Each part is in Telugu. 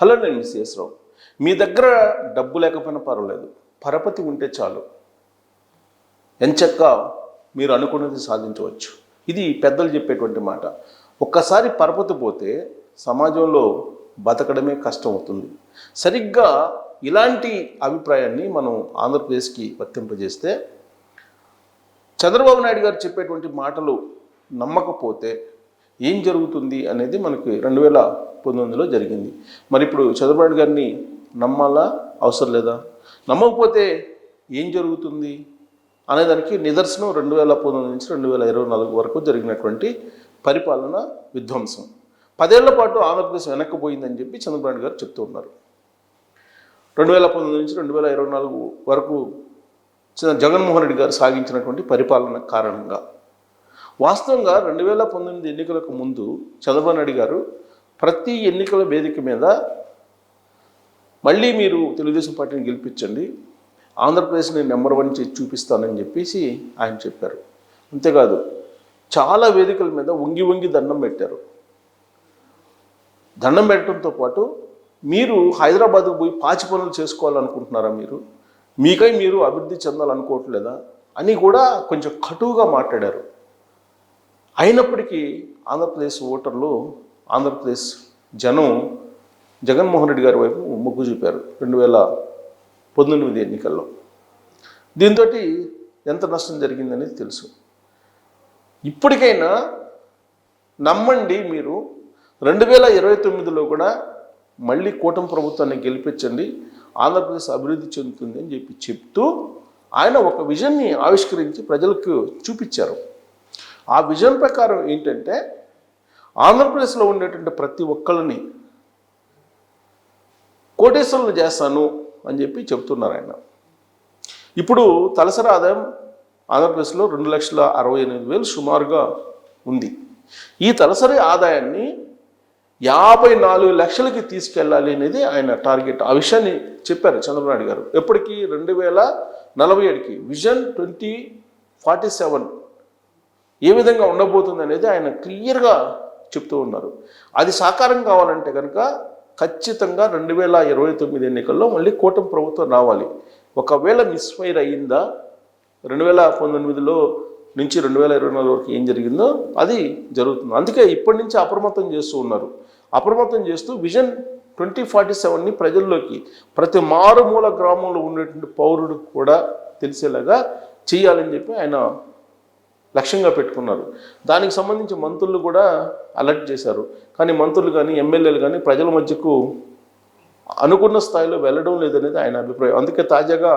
హలో నేను మిస్ రావు. మీ దగ్గర డబ్బు లేకపోయినా పర్వాలేదు. పరపతి ఉంటే చాలు. ఎంచక్క మీరు అనుకున్నది సాధించవచ్చు. ఇది పెద్దలు చెప్పేటువంటి మాట. ఒక్కసారి పరపతి పోతే సమాజంలో బతకడమే కష్టం అవుతుంది సరిగ్గా ఇలాంటి అభిప్రాయాన్ని మనం ఆంధ్రప్రదేశ్కి వర్తింపజేస్తే చంద్రబాబు నాయుడు గారు చెప్పేటువంటి మాటలు నమ్మకపోతే ఏం జరుగుతుంది అనేది మనకి రెండు వేల పంతొమ్మిదిలో జరిగింది. మరి ఇప్పుడు చంద్రబాబు గారిని నమ్మాలా? అవసరం లేదా? నమ్మకపోతే ఏం జరుగుతుంది? అనేదానికి నిదర్శనం రెండు వేల పంతొమ్మిది నుంచి రెండు వేల ఇరవై నాలుగు వరకు జరిగినటువంటి పరిపాలన విధ్వంసం. పదేళ్ళ పాటు ఆంధ్రప్రదేశ్ వెనక్కిపోయిందని చెప్పి చంద్రబాబు గారు చెప్తూ ఉన్నారు. రెండు వేల పంతొమ్మిది నుంచి రెండు వేల ఇరవై నాలుగు వరకు జగన్మోహన్ రెడ్డి గారు సాగించినటువంటి పరిపాలన కారణంగా. వాస్తవంగా రెండు వేల పంతొమ్మిది ఎన్నికలకు ముందు చంద్రబాబు నాయుడు గారు ప్రతి ఎన్నికల వేదిక మీద మళ్ళీ మీరు తెలుగుదేశం పార్టీని గెలిపించండి ఆంధ్రప్రదేశ్ని నెంబర్ వన్ చేసి చూపిస్తానని చెప్పేసి ఆయన చెప్పారు. అంతేకాదు చాలా వేదికల మీద వంగి వంగి దండం పెట్టారు. దండం పెట్టడంతో పాటు మీరు హైదరాబాద్కు పోయి పాచి పనులు చేసుకోవాలనుకుంటున్నారా మీరు? మీకై మీరు అభివృద్ధి చెందాలనుకోవట్లేదా? అని కూడా కొంచెం కటువుగా మాట్లాడారు. అయినప్పటికీ ఆంధ్రప్రదేశ్ ఓటర్లు ఆంధ్రప్రదేశ్ జనం జగన్మోహన్ రెడ్డి గారి వైపు మొగ్గు చూపారు రెండు వేల పంతొమ్మిది ఎన్నికల్లో. దీంతో ఎంత నష్టం జరిగిందనేది తెలుసు. ఇప్పటికైనా నమ్మండి మీరు రెండు వేల ఇరవై తొమ్మిదిలో కూడా మళ్ళీ కూటమి ప్రభుత్వాన్ని గెలిపించండి ఆంధ్రప్రదేశ్ అభివృద్ధి చెందుతుంది అని చెప్పి చెప్తూ ఆయన ఒక విజన్ని ఆవిష్కరించి ప్రజలకు చూపించారు. ఆ విజన్ ప్రకారం ఏంటంటే ఆంధ్రప్రదేశ్లో ఉండేటువంటి ప్రతి ఒక్కళ్ళని కోటేశ్వరులు చేస్తాను అని చెప్పి చెప్తున్నారు ఆయన. ఇప్పుడు తలసరి ఆదాయం ఆంధ్రప్రదేశ్లో రెండు లక్షల అరవై ఎనిమిది వేలు సుమారుగా ఉంది. ఈ తలసరి ఆదాయాన్ని యాభై నాలుగు లక్షలకి తీసుకెళ్ళాలి అనేది ఆయన టార్గెట్. ఆ విషయాన్ని చెప్పారు చంద్రబాబు నాయుడు గారు. ఎప్పటికీ రెండు వేల నలభై ఏడుకి విజన్ ట్వంటీ ఫార్టీ సెవెన్ ఏ విధంగా ఉండబోతుంది అనేది ఆయన క్లియర్గా చెప్తూ ఉన్నారు. అది సాకారం కావాలంటే కనుక ఖచ్చితంగా రెండు వేల ఇరవై తొమ్మిది ఎన్నికల్లో మళ్ళీ కూటమి ప్రభుత్వం రావాలి. ఒకవేళ మిస్ఫైర్ అయ్యిందా రెండు వేల పంతొమ్మిదిలో నుంచి రెండు వేల ఇరవై నాలుగు వరకు ఏం జరిగిందో అది జరుగుతుంది. అందుకే ఇప్పటి నుంచి అప్రమత్తం చేస్తూ ఉన్నారు. అప్రమత్తం చేస్తూ విజన్ ట్వంటీ ఫార్టీ సెవెన్ని ప్రజల్లోకి ప్రతి మారుమూల గ్రామంలో ఉండేటువంటి పౌరుడు కూడా తెలిసేలాగా చేయాలని చెప్పి ఆయన లక్ష్యంగా పెట్టుకున్నారు. దానికి సంబంధించి మంత్రులు కూడా అలర్ట్ చేశారు. కానీ మంత్రులు కానీ ఎమ్మెల్యేలు కానీ ప్రజల మధ్యకు అనుకున్న స్థాయిలో వెళ్ళడం లేదనేది ఆయన అభిప్రాయం. అందుకే తాజాగా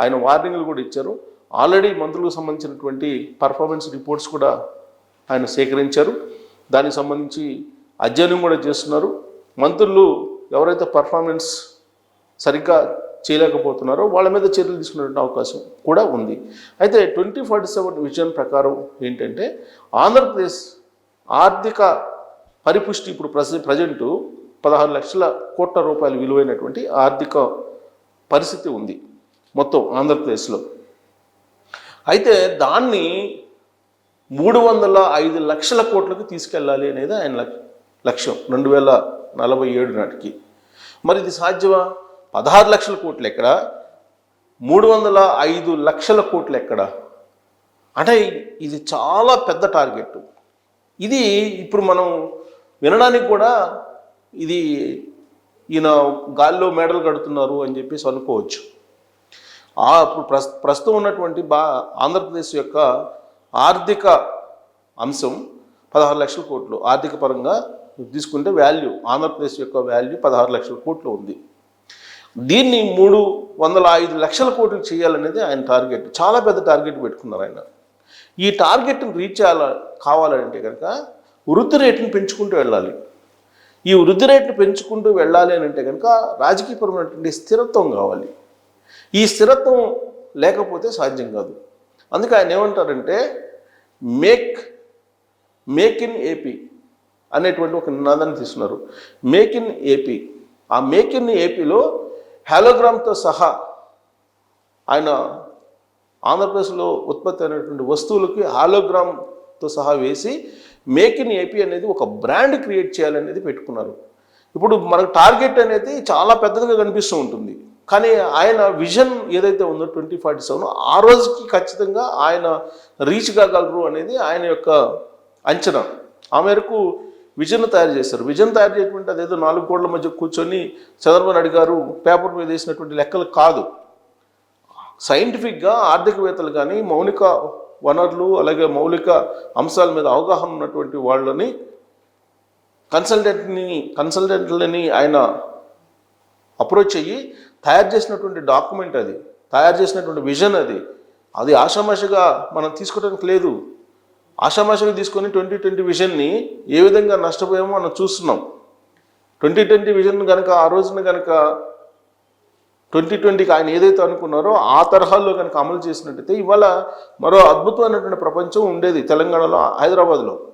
ఆయన వార్నింగ్లు కూడా ఇచ్చారు. ఆల్రెడీ మంత్రులకు సంబంధించినటువంటి పర్ఫార్మెన్స్ రిపోర్ట్స్ కూడా ఆయన సేకరించారు. దానికి సంబంధించి అధ్యయనం కూడా చేస్తున్నారు. మంత్రులు ఎవరైతే పర్ఫార్మెన్స్ సరిగ్గా చేయలేకపోతున్నారో. వాళ్ళ మీద చర్యలు తీసుకునేటువంటి అవకాశం కూడా ఉంది. అయితే ట్వంటీ ఫార్టీ సెవెన్ విజన్ ప్రకారం ఏంటంటే ఆంధ్రప్రదేశ్ ఆర్థిక పరిపుష్టి ఇప్పుడు ప్రజ ప్రజెంటు పదహారు లక్షల కోట్ల రూపాయలు విలువైనటువంటి ఆర్థిక పరిస్థితి ఉంది మొత్తం ఆంధ్రప్రదేశ్లో. అయితే దాన్ని మూడు వందల ఐదు లక్షల కోట్లకు తీసుకెళ్ళాలి అనేది ఆయన లక్- లక్ష్యం. రెండు వేల నలభై ఏడు నాటికి. మరి ఇది సాధ్యమా? పదహారు లక్షల కోట్లు ఎక్కడ? మూడు వందల ఐదు లక్షల కోట్లు ఎక్కడ? అంటే ఇది చాలా పెద్ద టార్గెట్. ఇది ఇప్పుడు మనం వినడానికి కూడా ఇది ఈయన గాల్లో మేడలు కడుతున్నారు అని చెప్పేసి అనుకోవచ్చు. ఆ ఇప్పుడు ప్రస్ ప్రస్తుతం ఉన్నటువంటి బా ఆంధ్రప్రదేశ్ యొక్క ఆర్థిక అంశం పదహారు లక్షల కోట్లు. ఆర్థిక పరంగా తీసుకుంటే వాల్యూ ఆంధ్రప్రదేశ్ యొక్క వాల్యూ పదహారు లక్షల కోట్లు ఉంది. దీన్ని మూడు వందల ఐదు లక్షల కోట్లు చేయాలనేది ఆయన టార్గెట్. చాలా పెద్ద టార్గెట్ పెట్టుకున్నారు ఆయన. ఈ టార్గెట్ని రీచ్ చేయాల కావాలంటే కనుక వృద్ధి రేటును పెంచుకుంటూ వెళ్ళాలి. ఈ వృద్ధి రేటును పెంచుకుంటూ వెళ్ళాలి అని అంటే కనుక రాజకీయపరమైనటువంటి స్థిరత్వం కావాలి. ఈ స్థిరత్వం లేకపోతే సాధ్యం కాదు. అందుకే ఆయన ఏమంటారంటే మేక్ మేక్ ఇన్ ఏపీ అనేటువంటి ఒక నినాదాన్ని తీసుకున్నారు మేక్ ఇన్ ఏపీ ఆ మేక్ ఇన్ ఏపీలో హ్యాలోగ్రామ్తో సహా ఆయన ఆంధ్రప్రదేశ్లో ఉత్పత్తి అయినటువంటి వస్తువులకి హాలోగ్రామ్తో సహా వేసి మేక్ ఇన్ ఏపీ అనేది ఒక బ్రాండ్ క్రియేట్ చేయాలనేది పెట్టుకున్నారు. ఇప్పుడు మనకు టార్గెట్ అనేది చాలా పెద్దదిగా కనిపిస్తూ ఉంటుంది. కానీ ఆయన విజన్ ఏదైతే ఉందో ట్వంటీ ఫార్టీ సెవెన్ ఆ రోజుకి ఖచ్చితంగా ఆయన రీచ్ కాగలరు అనేది ఆయన యొక్క అంచనా. ఆ మేరకు విజన్ తయారు చేశారు. విజన్ తయారు చేయటువంటి అదేదో నాలుగు కోట్ల మధ్య కూర్చొని చంద్రబాబు నాయుడు గారు పేపర్ మీద వేసినటువంటి లెక్కలు కాదు. సైంటిఫిక్గా ఆర్థికవేత్తలు కానీ మౌలిక వనరులు అలాగే మౌలిక అంశాల మీద అవగాహన ఉన్నటువంటి వాళ్ళని కన్సల్టెంట్ని కన్సల్టెంట్లని ఆయన అప్రోచ్ అయ్యి తయారు చేసినటువంటి డాక్యుమెంట్ అది తయారు చేసినటువంటి విజన్ అది. అది ఆషామాషగా మనం తీసుకోవడానికి లేదు. ఆషామాషిగా తీసుకొని ట్వంటీ ట్వంటీ విజన్ని ఏ విధంగా నష్టపోయామో మనం చూస్తున్నాం. ట్వంటీ ట్వంటీ విజన్ కనుక ఆ రోజున కనుక ట్వంటీ ట్వంటీకి ఆయన ఏదైతే అనుకున్నారో ఆ తరహాలో కనుక అమలు చేసినట్టయితే ఇవాళ మరో అద్భుతమైనటువంటి ప్రపంచం ఉండేది తెలంగాణలో హైదరాబాద్లో.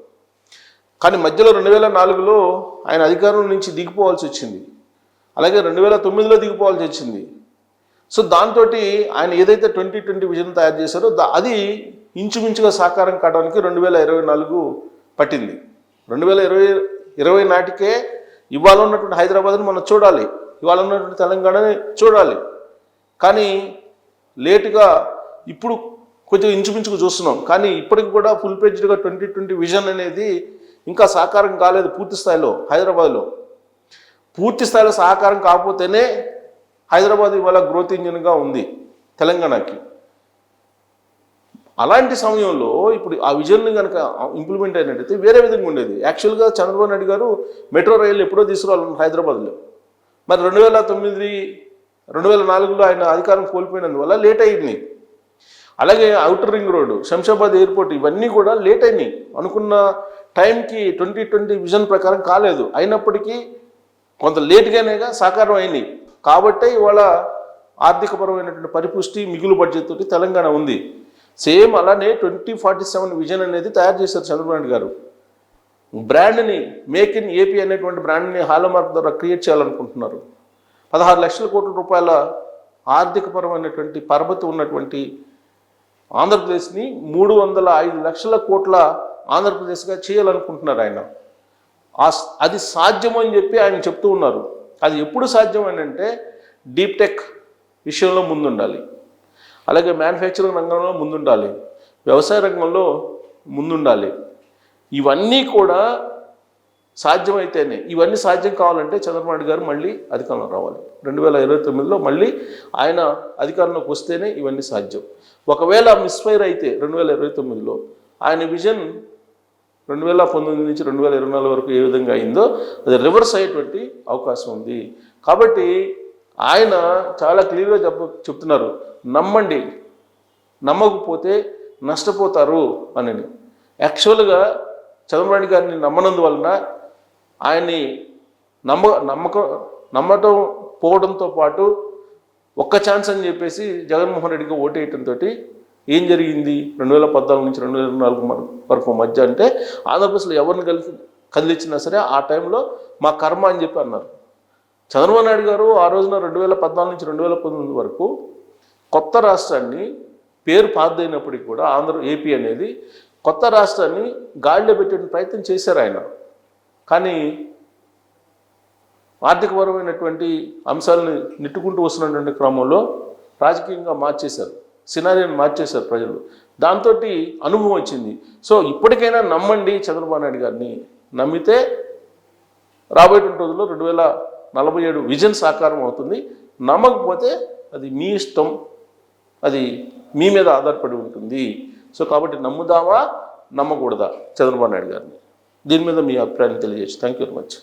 కానీ మధ్యలో రెండు వేల నాలుగులో ఆయన అధికారం నుంచి దిగిపోవాల్సి వచ్చింది. అలాగే రెండు వేల తొమ్మిదిలో దిగిపోవాల్సి వచ్చింది. సో దాంతో ఆయన ఏదైతే ట్వంటీ ట్వంటీ విజన్ తయారు చేశారో దా- అది ఇంచుమించుగా సాకారం కావడానికి రెండు వేల ఇరవై నాలుగు పట్టింది. రెండు వేల ఇరవై ఇరవై నాటికే ఇవాళ ఉన్నటువంటి హైదరాబాద్ని మనం చూడాలి. ఇవాళ ఉన్నటువంటి తెలంగాణని చూడాలి. కానీ లేటుగా ఇప్పుడు కొంచెం ఇంచుమించుకు చూస్తున్నాం. కానీ ఇప్పటికి కూడా ఫుల్ పేజ్డ్గా ట్వంటీ ట్వంటీ విజన్ అనేది ఇంకా సాకారం కాలేదు పూర్తి స్థాయిలో హైదరాబాద్లో. పూర్తి స్థాయిలో సహకారం కాకపోతేనే హైదరాబాద్ ఇవాళ గ్రోత్ ఇంజిన్గా ఉంది తెలంగాణకి. అలాంటి సమయంలో ఇప్పుడు ఆ విజన్ని కనుక ఇంప్లిమెంట్ అయినట్టయితే వేరే విధంగా ఉండేది. యాక్చువల్గా చంద్రబాబు నాయుడు గారు మెట్రో రైలు ఎప్పుడో తీసుకురావాలి హైదరాబాద్లో. మరి రెండు వేల తొమ్మిది రెండు వేల నాలుగులో ఆయన అధికారం కోల్పోయినందువల్ల లేట్ అయింది. అలాగే outer ring road Shamshabad airport ఇవన్నీ కూడా లేట్ అయినాయి. అనుకున్న టైంకి ట్వంటీ ట్వంటీ విజన్ ప్రకారం కాలేదు. అయినప్పటికీ కొంత లేట్గానేగా సాకారం అయినాయి కాబట్టే ఇవాళ ఆర్థికపరమైనటువంటి పరిపుష్టి మిగులు బడ్జెట్ తోటి తెలంగాణ ఉంది. సేమ్ అలానే ట్వంటీ ఫార్టీ సెవెన్ విజన్ అనేది తయారు చేశారు చంద్రబాబు నాయుడు గారు. బ్రాండ్ని మేక్ ఇన్ ఏపీ అనేటువంటి బ్రాండ్ని హాలమార్క్ ద్వారా క్రియేట్ చేయాలనుకుంటున్నారు. పదహారు లక్షల కోట్ల రూపాయల ఆర్థికపరమైనటువంటి పరపతి ఉన్నటువంటి ఆంధ్రప్రదేశ్ని మూడు వందల ఐదు లక్షల కోట్ల ఆంధ్రప్రదేశ్గా చేయాలనుకుంటున్నారు ఆయన. అది సాధ్యం అని చెప్పి ఆయన చెప్తూ ఉన్నారు. అది ఎప్పుడు సాధ్యం అని అంటే డీప్ టెక్ విషయంలో ముందుండాలి. అలాగే మ్యానుఫ్యాక్చరింగ్ రంగంలో ముందుండాలి. వ్యవసాయ రంగంలో ముందుండాలి. ఇవన్నీ కూడా సాధ్యమైతేనే. ఇవన్నీ సాధ్యం కావాలంటే చంద్రబాబు గారు మళ్ళీ అధికారంలో రావాలి. రెండు వేల ఇరవై తొమ్మిదిలో మళ్ళీ ఆయన అధికారంలోకి వస్తేనే ఇవన్నీ సాధ్యం. ఒకవేళ మిస్ఫైర్ అయితే రెండు వేల ఇరవై తొమ్మిదిలో ఆయన విజన్ రెండు వేల పంతొమ్మిది నుంచి రెండు వేల ఇరవై నాలుగు వరకు ఏ విధంగా అయిందో అది రివర్స్ అయ్యేటువంటి అవకాశం ఉంది. కాబట్టి ఆయన చాలా క్లియర్గా చెప్ప చెప్తున్నారు నమ్మండి నమ్మకపోతే నష్టపోతారు అని. యాక్చువల్గా చంద్రబాబు గారిని నమ్మనందువలన ఆయన్ని నమ్మ నమ్మకం నమ్మటం పోవడంతో పాటు ఒక్క ఛాన్స్ అని చెప్పేసి జగన్మోహన్ రెడ్డికి ఓటేయటంతో ఏం జరిగింది? రెండు వేల పద్నాలుగు నుంచి రెండు వేల నాలుగు వరకు మధ్య అంటే ఆంధ్రప్రదేశ్లో ఎవరిని కలిసి కదిలించినా సరే ఆ టైంలో మా కర్మ అని చెప్పి అన్నారు. చంద్రబాబు నాయుడు గారు ఆ రోజున రెండు వేల పద్నాలుగు నుంచి రెండు వేల పంతొమ్మిది వరకు కొత్త రాష్ట్రాన్ని పేరు పాతదైనప్పటికీ కూడా ఆంధ్ర ఏపీ అనేది కొత్త రాష్ట్రాన్ని గాడిలో పెట్టే ప్రయత్నం చేశారు ఆయన. కానీ ఆర్థికపరమైనటువంటి అంశాలను నెట్టుకుంటూ వస్తున్నటువంటి క్రమంలో రాజకీయంగా మార్చేశారు. సినారీని మార్చేశారు ప్రజలు. దాంతో అనుభవం వచ్చింది. సో ఇప్పటికైనా నమ్మండి చంద్రబాబు నాయుడు గారిని. నమ్మితే రాబోయేటువంటి రోజుల్లో రెండు వేల నలభై ఏడు విజన్ సాకారం అవుతుంది. నమ్మకపోతే అది మీ ఇష్టం. అది మీ మీద ఆధారపడి ఉంటుంది. సో కాబట్టి నమ్ముదామా? నమ్మకూడదా? చంద్రబాబు నాయుడు గారిని. దీని మీద మీ అభిప్రాయాన్ని తెలియజేసి. Thank you very much